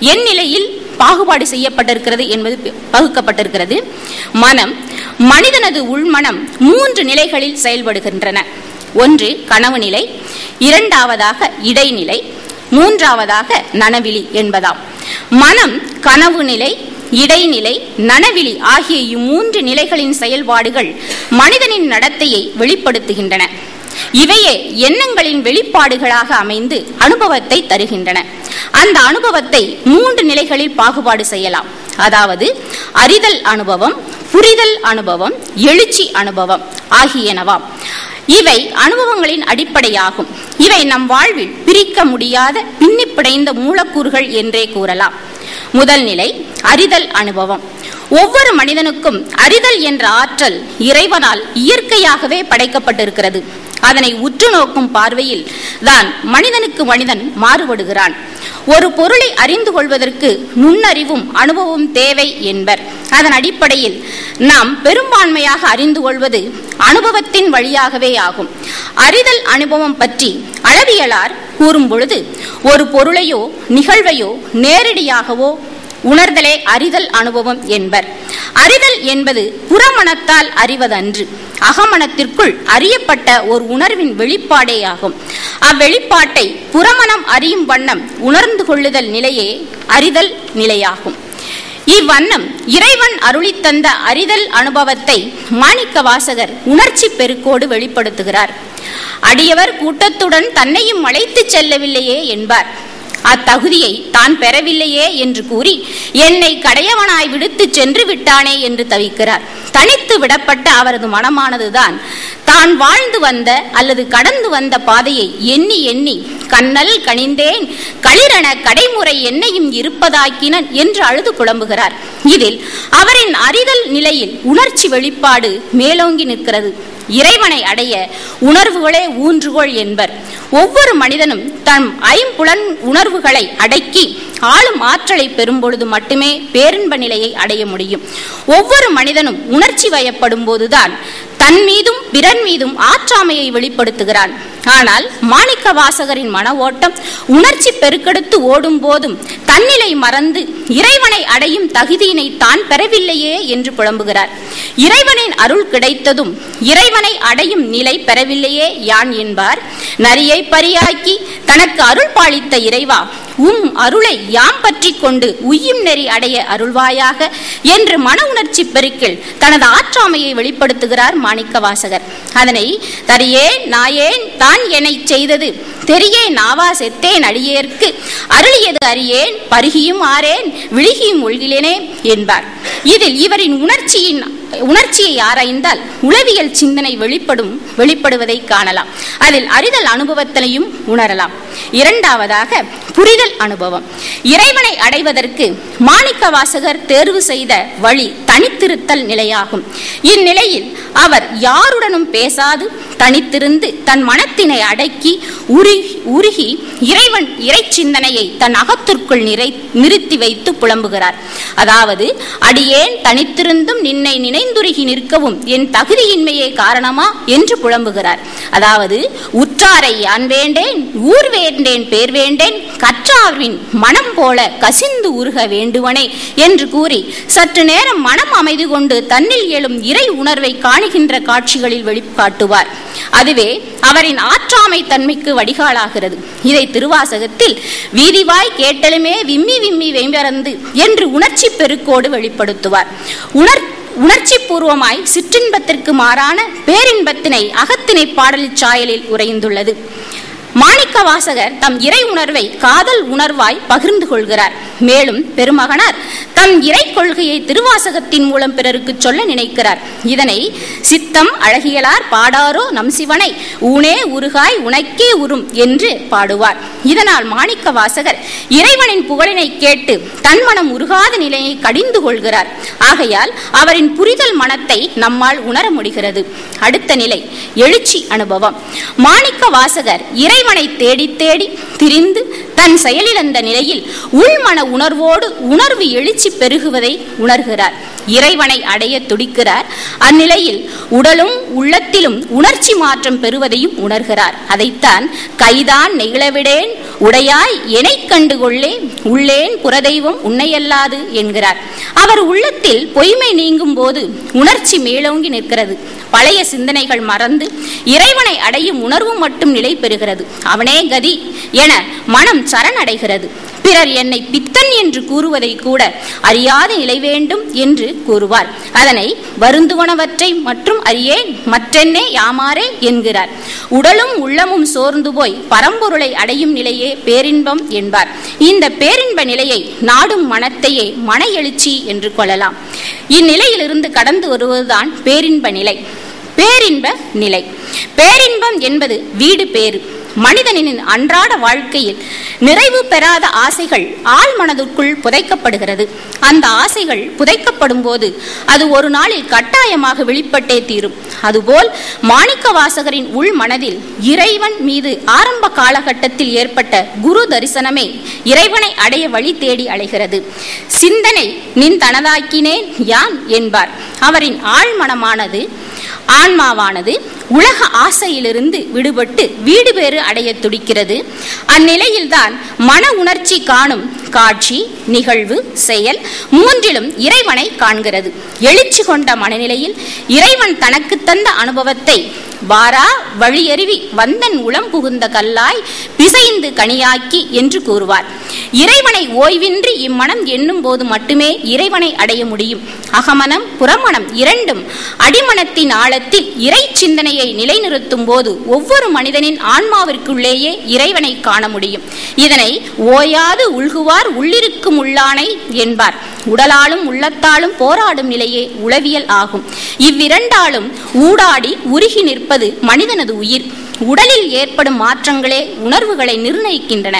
என் நிலையில் பாகுபாடு செய்யப்பட்டிருக்கிறது என்பது பகுக்கப்பட்டிருக்கிறது. மனம் மனிதனது உள்மனம் மூன்று நிலைகளில் செயல்படுகின்றன. ஒன்று கனவு நிலை இரண்டாவதாக இடைநிலை மூன்றாவதாக நனவிலி என்பதாம். மனம் கனவு நிலை இடைநிலை நனவிலி ஆகிய இம்மூன்று நிலைகளின் செயல்பாடுகள் மனிதனின் நடத்தையை வெளிப்படுத்துகின்றன. இவையே எண்ணங்களின் வெளிப்பாடுகளாக அமைந்து அனுபவத்தை தருகின்றன. அந்த அனுபவத்தை மூன்று நிலைகளில் பாகுபாடு செய்யலாம். அதாவது அறிதல் அனுபவம் புரிதல் அனுபவம் எழுச்சி அனுபவம் ஆகியனவாம் இவை அனுபவங்களின் அடிப்படையாகும். இவை நம் வாழ்வில் பிரிக்க முடியாத பின்னிப்பிடைந்த மூலக்கூறுகள் என்றே கூறலாம். முதல் நிலை அறிதல் அனுபவம். ஒவ்வொரு மனிதனுக்கும் அறிதல் என்ற ஆற்றல் இறைவனால் இயற்கையாகவே படைக்கப்பட்டிருக்கிறது. அதனை உற்று நோக்கும் பார்வையில் தான் மனிதனுக்கு மனிதன் மாறுபடுகிறான். ஒரு பொருளை அறிந்து கொள்வதற்கு நுண்ணறிவும் அனுபவம் தேவை என்பர். அதன் அடிப்படையில் நாம் பெரும்பான்மையாக அறிந்து கொள்வது அனுபவத்தின் வழியாகவே ஆகும். அறிதல் அனுபவம் பற்றி அளவியலார் கூறும் பொழுது ஒரு பொருளையோ நிகழ்வையோ நேரடியாகவோ உணர்தலே அறிதல் அனுபவம் என்பர். அறிதல் என்பது புறமனத்தால் அறிவதன்று. அகமனத்திற்குள் அறியப்பட்ட ஒரு உணர்வின் வெளிப்பாடேயாகும். அவ்வெளிப்பாட்டை புறமனம் அறியும் வண்ணம் உணர்ந்து கொள்ளுதல் நிலையே அறிதல் நிலையாகும். இவ்வண்ணம் இறைவன் அருளித்தந்த அறிதல் அனுபவத்தை மாணிக்க வாசகர் உணர்ச்சி பெருக்கோடு வெளிப்படுத்துகிறார். அடியவர் கூட்டத்துடன் தன்னையும் அழைத்து செல்லவில்லையே என்பார். அத்தகுதியை தான் பெறவில்லையே என்று கூறி என்னை கடையவனாய் விடுத்து சென்று விட்டானே என்று தவிக்கிறார். தனித்து விடப்பட்ட அவரது மனமானதுதான் தான் வாழ்ந்து வந்த அல்லது கடந்து வந்த பாதையை எண்ணி எண்ணி கண்ணல் கனிந்தேன் களிரென கடைமுறை என்னையும் இருப்பதாக்கினன் என்று அழுது புலம்புகிறார். இதில் அவரின் அறிதல் நிலையில் உணர்ச்சி வெளிப்பாடு மேலோங்கி நிற்கிறது. இறைவனை அடைய உணர்வுகளே ஊன்றுகோள் என்பர். ஒவ்வொரு மனிதனும் தம் ஐம்புலன் உணர்வுகளை அடக்கி ஆளும் ஆற்றலை பெறும் பொழுது மட்டுமே பேரின்ப நிலையை அடைய முடியும். ஒவ்வொரு மனிதனும் உணர்ச்சி வயப்படும் போதுதான் தன் மீதும் பிறன் மீதும் ஆற்றாமையை வெளிப்படுத்துகிறான். ஆனால் மாணிக்க வாசகரின் மன ஓட்டம் உணர்ச்சி பெருக்கெடுத்து ஓடும் போதும் தன்னிலை மறந்து இறைவனை அடையும் தகுதியினை தான் பெறவில்லையே என்று புலம்புகிறார். இறைவனின் அருள் கிடைத்ததும் இறைவனை அடையும் நிலை பெறவில்லையே யான் என்பார். நரியை பரியாக்கி தனக்கு அருள் பாலித்த இறைவா உம் அருளை யாம் பற்றி கொண்டு உய்யும் நெறி அடைய அருள்வாயாக என்று மன உணர்ச்சி பெருக்கில் தனது ஆற்றாமையை வெளிப்படுத்துகிறார் மாணிக்க வாசகர் அதனை தரியேன் நாயேன் தான் என்னை செய்தது. தெரியே நாவா செத்தேன் அடியேற்கு. அருளியது அறியேன் பருகியும் ஆறேன் விழுகியும் ஒழ்கிலேனே என்பார். இதில் இவரின் உணர்ச்சியின் உணர்ச்சியை ஆராய்ந்தால் உளவியல் சிந்தனை வெளிப்படும் வெளிப்படுவதை காணலாம். அதில் அறிதல் அனுபவத்தினையும் உணரலாம். இரண்டாவதாக புரிதல் அனுபவம். இறைவனை அடைவதற்கு மாணிக்க வாசகர் தேர்வு செய்த வழி தனித்திருத்தல் நிலையாகும். இந்நிலையில் அவர் யாருடனும் பேசாது தனித்திருந்து தன் மனத்தினை அடக்கி உருகி உருகி இறைவன் இறை சிந்தனையை தன் அகத்திற்குள் நிறை நிறுத்தி வைத்து புலம்புகிறார். அதாவது அடியேன் தனித்திருந்தும் நின்னை நினைந்துருகி நிற்கவும் என் தகுதியின்மையே காரணமா என்று புலம்புகிறார். அதாவது உற்றாரை அன்பேண்டேன் வேண்டேன் வேண்டேன் பேர் வேண்டேன் கற்றார்வின் மனம் போல கசிந்து உருக வேண்டுவனே என்று கூறி சற்று நேரம் மனம் அமைதி கொண்டு தன்னில் எழும் இறை உணர்வை காணுகின்ற காட்சிகளில் வெளிக்காட்டுவார். அதுவே அவரின் ஆற்றாமை தன்மைக்கு வடிகாலாகிறது. இதை திருவாசகத்தில் வீதிவாய் கேட்டலுமே விம்மி விம்மி வெம்பரந்து என்று உணர்ச்சி பெருக்கோடு வெளிப்படுத்துவார். உணர் உணர்ச்சி பூர்வமாய் சிற்றின்பத்திற்கு மாறான பேரின்பத்தினை அகத்தினை பாடல் சாயலில் உறைந்துள்ளது. மாணிக்க வாசகர் தம் இறை உணர்வை காதல் உணர்வாய் பகிர்ந்து கொள்கிறார். மேலும் பெருமகனார் தம் இறை கொள்கையை திருவாசகத்தின் மூலம் பிறருக்கு சொல்ல நினைக்கிறார். இதனை சித்தம் அழகியலார் பாடாரோ நம் சிவனை ஊனே உருகாய் உனக்கே உரும் என்று பாடுவார். இதனால் மாணிக்க வாசகர் இறைவனின் புகழினை கேட்டு தன் மனம் உருகாத நிலையை கடிந்து கொள்கிறார். ஆகையால் அவரின் புரிதல் மனத்தை நம்மால் உணர முடிகிறது. அடுத்த நிலை எழுச்சி அனுபவம். மாணிக்க வாசகர் இறைவன் இறைவனை தேடி தேடி திரிந்து தன் செயலிழந்த நிலையில் உள்மன உணர்வோடு உணர்வு எழுச்சி பெருகுவதை உணர்கிறார். இறைவனை அடைய துடிக்கிறார். அந்நிலையில் உடலும் உள்ளத்திலும் உணர்ச்சி மாற்றம் பெறுவதையும் உணர்கிறார். அதைத்தான் கைதான் நெகிழவிடேன் உடையாய் எனை கண்டுகொள்ளே உள்ளேன் புறதெய்வம் உன்னையல்லாது என்கிறார். அவர் உள்ளத்தில் பொய்மை நீங்கும் போது உணர்ச்சி மேலோங்கி நிற்கிறது. பழைய சிந்தனைகள் மறந்து இறைவனை அடையும் உணர்வு மட்டும் நிலை பெறுகிறது. அவனே கதி என மனம் சரணடைகிறது. பிறர் என்னை பித்தன் என்று கூறுவதை கூட அறியாத நிலை வேண்டும் என்று கூறுவார். அதனை வருந்துவனவற்றை மற்றும் அறியேன் மற்றென்னே யாமாரே என்கிறார். உடலும் உள்ளமும் சோர்ந்து போய் பரம்பொருளை அடையும் நிலையே பேரின்பம் என்பார். இந்த பேரின்ப நிலையை நாடும் மனத்தையே மன எழுச்சி என்று கொள்ளலாம். இந்நிலையிலிருந்து கடந்து வருவதுதான் பேரின்ப நிலை. பேரின்ப நிலை. பேரின்பம் என்பது வீடு பேரு மனிதனின் அன்றாட வாழ்க்கையில் நிறைவு பெறாத ஆசைகள் ஆள் மனதுக்குள் புதைக்கப்படுகிறது. அந்த ஆசைகள் புதைக்கப்படும் போது அது ஒரு நாளில் கட்டாயமாக வெளிப்பட்டே தீரும். அதுபோல் மாணிக்க வாசகரின் உள் மனதில் இறைவன் மீது ஆரம்ப காலகட்டத்தில் ஏற்பட்ட குரு தரிசனமே இறைவனை அடைய வழி தேடி அலைகிறது. சிந்தனை நின் தனதாக்கினேன் யான்? என்பார். அவரின் ஆழ்மனமானது ஆன்மாவானது உலக ஆசையிலிருந்து விடுபட்டு வீடு பேறு அடைய துடிக்கிறது. அந்நிலையில்தான் மன உணர்ச்சி காணும் காட்சி நிகழ்வு செயல் மூன்றிலும் இறைவனை காண்கிறது. எழுச்சி கொண்ட மனநிலையில் இறைவன் தனக்கு தந்த அனுபவத்தை வாரா வழியருவி வந்தன் உளம் புகுந்த கல்லாய் பிசைந்து கனியாக்கி என்று கூறுவார். இறைவனை ஓய்வின்றி இம்மனம் எண்ணும் போது மட்டுமே இறைவனை அடைய முடியும். அகமனம் புறமணம் இரண்டும் அடிமனத்தின் ஆழத்தில் இறை சிந்தனையை நிலைநிறுத்தும் போது ஒவ்வொரு மனிதனின் ஆன்மாவிற்குள்ளேயே இறைவனை காண முடியும். இதனை ஓயாது உள்குவார் உள்ளிருக்கும் உள்ளானை என்பார். உடலாலும் உள்ளத்தாலும் போராடும் நிலையே உளவியல் ஆகும். இவ்விரண்டாலும் ஊடாடி உருகி நிற்பது மனிதனது உயிர். உடலில் ஏற்படும் மாற்றங்களே உணர்வுகளை நிர்ணயிக்கின்றன.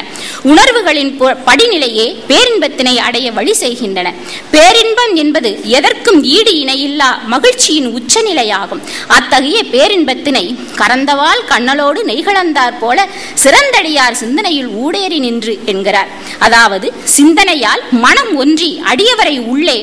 உணர்வுகளின் படிநிலையே பேரின்பத்தினை அடைய வழி செய்கின்றன. பேரின்பம் என்பது எதற்கும் ஈடு இணையில்லா மகிழ்ச்சியின் உச்சநிலையாகும். அத்தகைய பேரின்பத்தினை கறந்தவால் கண்ணலோடு நெய்களந்தார் போல சிறந்தடியார் சிந்தனையில் ஊடேறி நின்று என்கிறார். அதாவது சிந்தனையால் மனம் ஒன்றி அடியவரை உள்ளே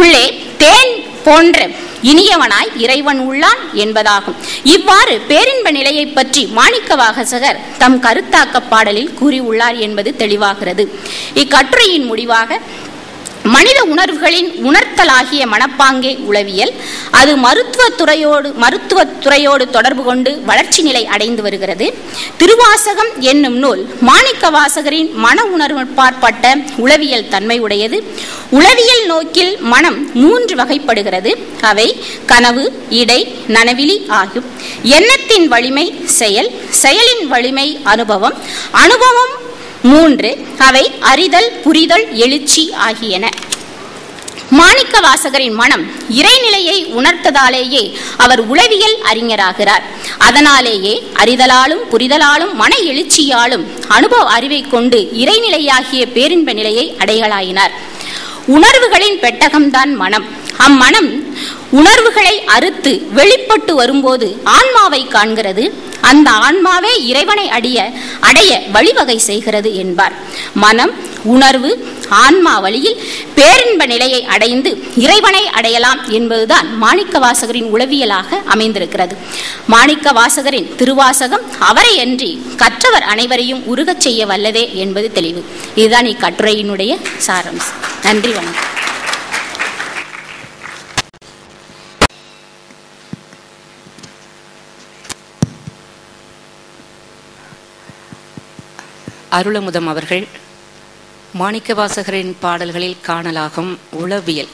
உள்ளே தேன் போன்ற இனியவனாய் இறைவன் உள்ளான் என்பதாகும். இவ்வாறு பேரின்ப நிலையை பற்றி மாணிக்க வாகசகர் தம் கருத்தாக்க பாடலில் கூறியுள்ளார் என்பது தெளிவாகிறது. இக்கட்டுரையின் முடிவாக மனித உணர்வுகளின் உணர்த்தலாகிய மனப்பாங்கே உளவியல் அது மருத்துவத் துறையோடு மருத்துவ துறையோடு தொடர்பு கொண்டு வளர்ச்சி நிலை அடைந்து வருகிறது. திருவாசகம் என்னும் நூல் மாணிக்க வாசகரின் மன உணர்வுப்பாற்பட்ட உளவியல் தன்மை உடையது உளவியல் நோக்கில் மனம் மூன்று வகைப்படுகிறது. அவை கனவு இடை நனவிலி ஆகும் எண்ணத்தின் வலிமை செயல். செயலின் வலிமை அனுபவம். அனுபவம் மூன்று அவை அறிதல் புரிதல் எழுச்சி ஆகியன. மாணிக்க வாசகரின் மனம் இறைநிலையை உணர்த்ததாலேயே அவர் உளவியல் அறிஞராகிறார். அதனாலேயே அறிதலாலும் புரிதலாலும் மன எழுச்சியாலும் அனுபவ அறிவை கொண்டு இறைநிலையாகிய பேரின்ப நிலையை அடைகளாயினார். உணர்வுகளின் பெட்டகம்தான் மனம். அம்மனம் உணர்வுகளை அறுத்து வெளிப்பட்டு வரும்போது ஆன்மாவை காண்கிறது அந்த ஆன்மாவே இறைவனை அடைய அடைய வழிவகை செய்கிறது என்பார். மனம் உணர்வு ஆன்மா வழியில் பேரின்ப நிலையை அடைந்து இறைவனை அடையலாம் என்பதுதான் மாணிக்க வாசகரின் உளவியலாக அமைந்திருக்கிறது. மாணிக்க வாசகரின் திருவாசகம் அவரை அன்றி கற்றவர் அனைவரையும் உருகச் செய்ய வல்லதே என்பது தெளிவு. இதுதான் இக்கட்டுரையினுடைய சாரம்சம் நன்றி வணக்கம். அருளமுதம் அவர்கள். மாணிக்கவாசகரின் பாடல்களில் காணலாகும் உளவியல்.